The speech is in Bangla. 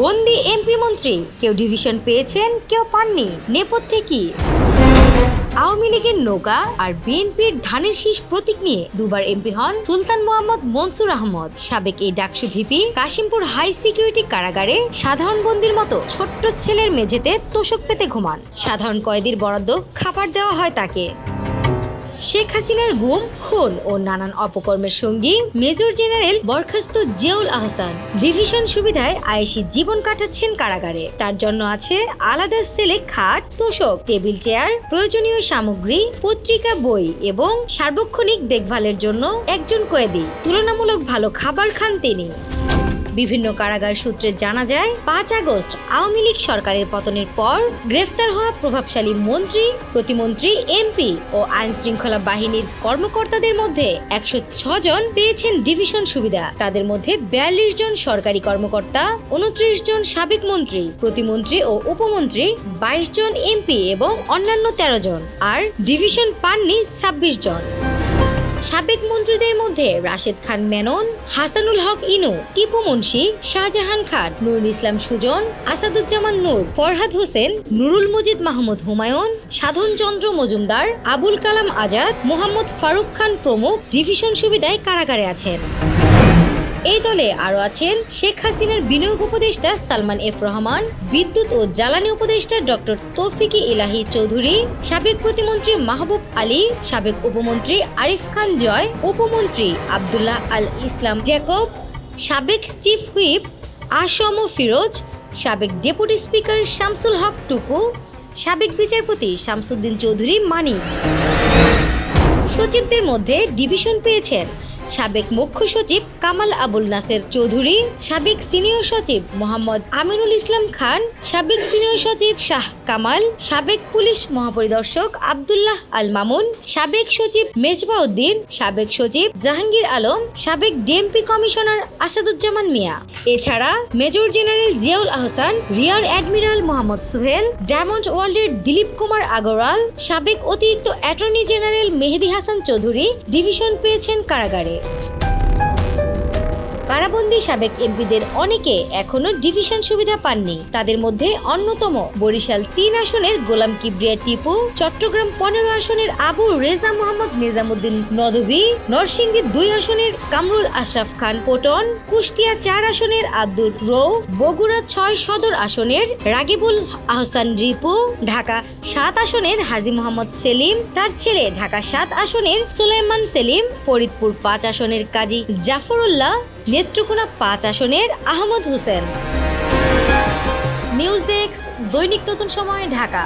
বন্দি এমপি মন্ত্রী, কেউ ডিভিশন পেয়েছেন, কেউ পাননি। নেপথ্যে কি? আওয়ামী লীগের নৌকা আর বিএনপির ধানের শীষ প্রতীক নিয়ে দুবার এমপি হন সুলতান মোহাম্মদ মনসুর আহমদ। সাবেক এই DUCSU VP Kashimpur high security কারাগারে সাধারণ বন্দির মতো ছোট্ট ছেলের মেঝেতে তোষক পেতে ঘুমান। সাধারণ কয়েদির বরাদ্দ খাবার দেওয়া হয় তাকে। শেখ হাসিনার গুম খুন ও নানান অপকর্মের সঙ্গী মেজর জেনারেল বরখাস্ত জিয়াউল আহসান। ডিভিশন সুবিধায় আয়েশি জীবন কাটাচ্ছেন কারাগারে। তার জন্য আছে আলাদা সেলে খাট, তোষক, টেবিল চেয়ার, প্রয়োজনীয় সামগ্রী, পত্রিকা, বই এবং সার্বক্ষণিক দেখভালের জন্য একজন কয়েদি। তুলনামূলক ভালো খাবার খান তিনি। বিভিন্ন কারাগার সূত্রে জানা যায়, পাঁচ আগস্ট আওয়ামী লীগ সরকারের পতনের পর গ্রেফতার হওয়া প্রভাবশালী মন্ত্রী, প্রতিমন্ত্রী, এমপি ও আইন শৃঙ্খলা বাহিনীর কর্মকর্তাদের মধ্যে একশো জন পেয়েছেন ডিভিশন সুবিধা। তাদের মধ্যে বিয়াল্লিশ জন সরকারি কর্মকর্তা, উনত্রিশ জন সাবেক মন্ত্রী, প্রতিমন্ত্রী ও উপমন্ত্রী, বাইশ জন এমপি এবং অন্যান্য তেরো জন। আর ডিভিশন পাননি ছাব্বিশ জন। সাবেক মন্ত্রীদের মধ্যে রাশেদ খান মেনন, হাসানুল হক ইনু, টিপু মুন্সি, শাহজাহান খান, নুরুল ইসলাম সুজন, আসাদুজ্জামান নূর, ফরহাদ হোসেন, নুরুল মজিদ মাহমুদ হুমায়ুন, সাধন চন্দ্র মজুমদার, আবুল কালাম আজাদ, মোহাম্মদ ফারুক খান প্রমুখ ডিভিশন সুবিধায় কারাগারে আছেন। এই দলে আরও আছেন শেখ হাসিনার বিনিয়োগ উপদেষ্টা সালমান এফ রহমান, বিদ্যুৎ ও জ্বালানি উপদেষ্টা ডক্টর তৌফিকি ইলাহি চৌধুরী, সাবেক প্রতিমন্ত্রী মাহবুব আলী, সাবেক উপমন্ত্রী আরিফ খান জয়, উপমন্ত্রী আবদুল্লাহ আল ইসলাম জ্যাকব সাবেক চিফ হুইপ আসম ফিরোজ, সাবেক ডেপুটি স্পিকার শামসুল হক টুকু, সাবেক বিচারপতি শামসুদ্দিন চৌধুরী মানিক। সচিবদের মধ্যে ডিভিশন পেয়েছেন সাবেক মুখ্য সচিব কামাল আবুল নাসের চৌধুরী, সাবেক সিনিয়র সচিব মোহাম্মদ আমিনুল ইসলাম খান, সাবেক সিনিয়র সচিব শাহ কামাল, সাবেক পুলিশ মহাপরিদর্শক আবদুল্লাহ আল মামুন, সাবেক সচিব মেজবাউদ্দিন, সাবেক সচিব জাহাঙ্গীর আলম, সাবেক ডিএমপি কমিশনার আসাদুজ্জামান মিয়া। এছাড়া major general Ziaul Ahsan, rear admiral Mohammad Sohel, diamond ওয়ার্ল্ডের দিলীপ কুমার আগরওয়াল, সাবেক অতিরিক্ত attorney general Mehedi Hasan Chowdhury division পেয়েছেন কারাগারে। date. কারাবন্দী সাবেক এমপিদের অনেকে এখনও ডিভিশন সুবিধা পাননি। তাদের মধ্যে অন্যতম বরিশাল তিন আসনের গোলাম কিবরিয়া টিপু, চট্টগ্রাম পনেরো আসনের আবু রেজা মোহাম্মদ নিজামুদ্দিন নদভী, নরসিংদী দুই আসনের কামরুল আশরাফ খান পটন কুষ্টিয়া চার আসনের আব্দুল রৌ, বগুড়া ছয় সদর আসনের রাগিবুল আহসান রিপু, ঢাকা সাত আসনের হাজি মোহাম্মদ সেলিম, তার ছেলে ঢাকা সাত আসনের সুলাইমান সেলিম, ফরিদপুর পাঁচ আসনের কাজী জাফরুল্লাহ নেত্রকোনা পাঁচ আসনের আহমদ হোসেন। নিউজ ডেস্ক দৈনিক নতুন সময় ঢাকা।